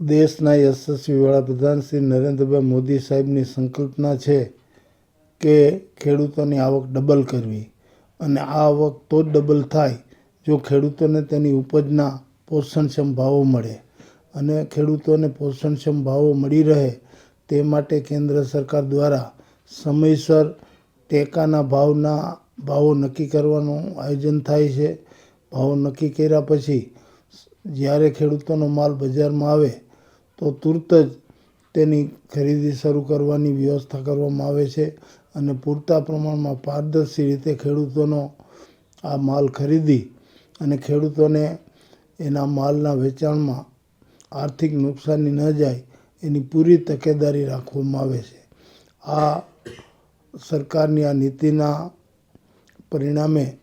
દેશના યશસ્વી વડાપ્રધાન શ્રી નરેન્દ્રભાઈ મોદી સાહેબની સંકલ્પના છે કે ખેડૂતોની આવક ડબલ કરવી. અને આ આવક તો જ ડબલ થાય, જો ખેડૂતોને તેની ઉપજના પોષણક્ષમ ભાવો મળે. અને ખેડૂતોને પોષણક્ષમ ભાવો મળી રહે તે માટે કેન્દ્ર સરકાર દ્વારા સમયસર ટેકાના ભાવના, ભાવો નક્કી કરવાનું આયોજન થાય છે. ભાવો નક્કી કર્યા પછી જ્યારે ખેડૂતોનો માલ બજારમાં આવે તો તુરત જ તેની ખરીદી શરૂ કરવાની વ્યવસ્થા કરવામાં આવે છે અને પૂરતા પ્રમાણમાં પારદર્શી રીતે ખેડૂતોનો આ માલ ખરીદી અને ખેડૂતોને એના માલના વેચાણમાં આર્થિક નુકસાની ન જાય એની પૂરી તકેદારી રાખવામાં આવે છે. આ સરકારની આ નીતિના પરિણામે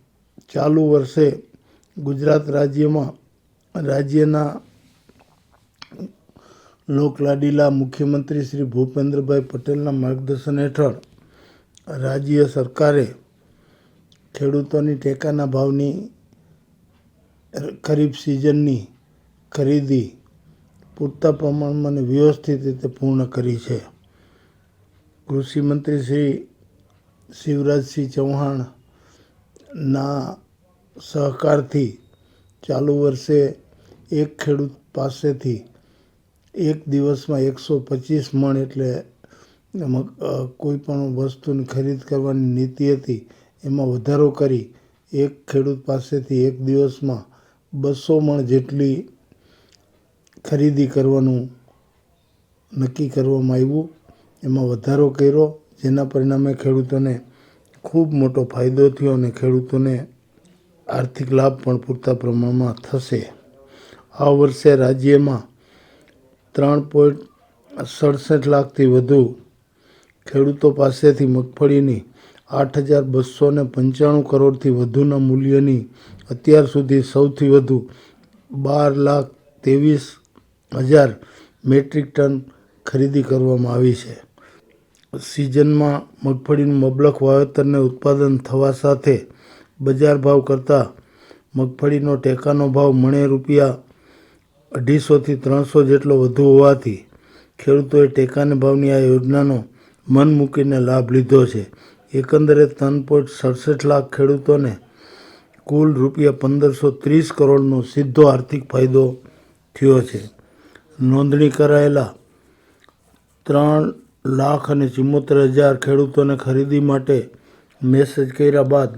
ચાલુ વર્ષે ગુજરાત રાજ્યમાં રાજ્યના લોકલાડીલા મુખ્યમંત્રી શ્રી ભૂપેન્દ્રભાઈ પટેલના માર્ગદર્શન હેઠળ રાજ્ય સરકારે ખેડૂતોની ટેકાના ભાવની ખરીફ સિઝનની ખરીદી પૂરતા પ્રમાણમાં અને વ્યવસ્થિત રીતે પૂર્ણ કરી છે. કૃષિ મંત્રી શ્રી શિવરાજસિંહ ચૌહાણના સહકારથી ચાલુ વર્ષે એક ખેડૂત પાસેથી એક દિવસમાં એકસો પચીસ મણ એટલે એમાં કોઈ પણ વસ્તુની ખરીદ કરવાની નીતિ હતી, એમાં વધારો કરી, એક ખેડૂત પાસેથી એક દિવસમાં બસો મણ જેટલી ખરીદી કરવાનું નક્કી કરવામાં આવ્યું. એમાં વધારો કર્યો, જેના પરિણામે ખેડૂતોને ખૂબ મોટો ફાયદો થયો અને ખેડૂતોને આર્થિક લાભ પણ પૂરતા પ્રમાણમાં થશે. આ વર્ષે રાજ્યમાં ત્રણ પોઈન્ટ સડસઠ લાખથી વધુ ખેડૂતો પાસેથી મગફળીની આઠ હજાર બસો ને પંચાણું કરોડથી વધુના મૂલ્યની અત્યાર સુધી સૌથી વધુ બાર લાખ ત્રેવીસ હજાર મેટ્રિક ટન ખરીદી કરવામાં આવી છે. સિઝનમાં મગફળીનું મબલખ વાવેતરને ઉત્પાદન થવા સાથે બજાર ભાવ કરતાં મગફળીનો ટેકાનો ભાવ મણે રૂપિયા અઢીસોથી ત્રણસો જેટલો વધુ હોવાથી ખેડૂતોએ ટેકાના ભાવની આ યોજનાનો મન મૂકીને લાભ લીધો છે. એકંદરે ત્રણ પોઈન્ટ સડસઠ લાખ ખેડૂતોને કુલ રૂપિયા પંદરસો ત્રીસ કરોડનો સીધો આર્થિક ફાયદો થયો છે. નોંધણી કરાયેલા ત્રણ લાખ અને ચુમ્મોતેર હજાર ખેડૂતોને ખરીદી માટે મેસેજ કર્યા બાદ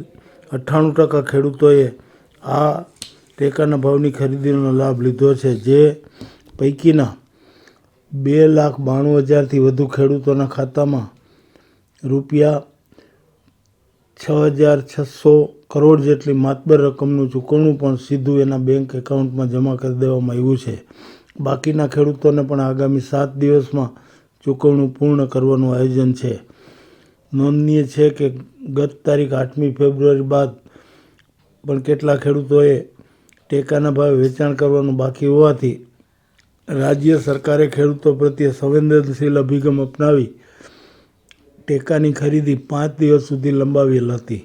અઠ્ઠાણું ટકા ખેડૂતોએ આ ટેકાના ભાવની ખરીદીનો લાભ લીધો છે, જે પૈકીના બે લાખ બાણું હજારથી વધુ ખેડૂતોના ખાતામાં રૂપિયા છ હજાર છસો કરોડ જેટલી માતબર રકમનું ચૂકવણું પણ સીધું એના બેંક એકાઉન્ટમાં જમા કરી દેવામાં આવ્યું છે. બાકીના ખેડૂતોને પણ આગામી સાત દિવસમાં ચૂકવણું પૂર્ણ કરવાનું આયોજન છે. નોંધનીય છે કે ગત તારીખ આઠમી ફેબ્રુઆરી બાદ પણ કેટલા ખેડૂતોએ ટેકાના ભાવે વેચાણ કરવાનું બાકી હોવાથી રાજ્ય સરકારે ખેડૂતો પ્રત્યે સંવેદનશીલ અભિગમ અપનાવી ટેકાની ખરીદી પાંચ દિવસ સુધી લંબાવેલ હતી.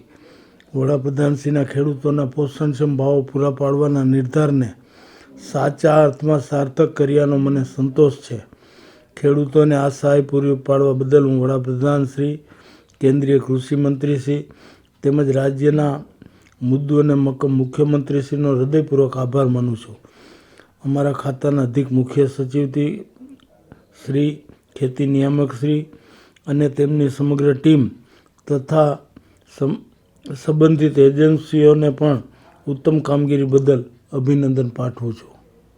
વડાપ્રધાનશ્રીના ખેડૂતોના પોષણક્ષમ ભાવો પૂરા પાડવાના નિર્ધારને સાચા અર્થમાં સાર્થક કર્યાનો મને સંતોષ છે. ખેડૂતોને આ સહાય પૂરી પાડવા બદલ હું વડાપ્રધાન શ્રી કેન્દ્રીય કૃષિ મંત્રીશ્રી તેમજ રાજ્યના મુદ્દુ અને મક્કમ મુખ્યમંત્રીશ્રીનો હૃદયપૂર્વક આભાર માનું છું. અમારા ખાતાના અધિક મુખ્ય સચિવથી શ્રી, ખેતી નિયામક શ્રી અને તેમની સમગ્ર ટીમ તથા સંબંધિત એજન્સીઓને પણ ઉત્તમ કામગીરી બદલ અભિનંદન પાઠવું છું.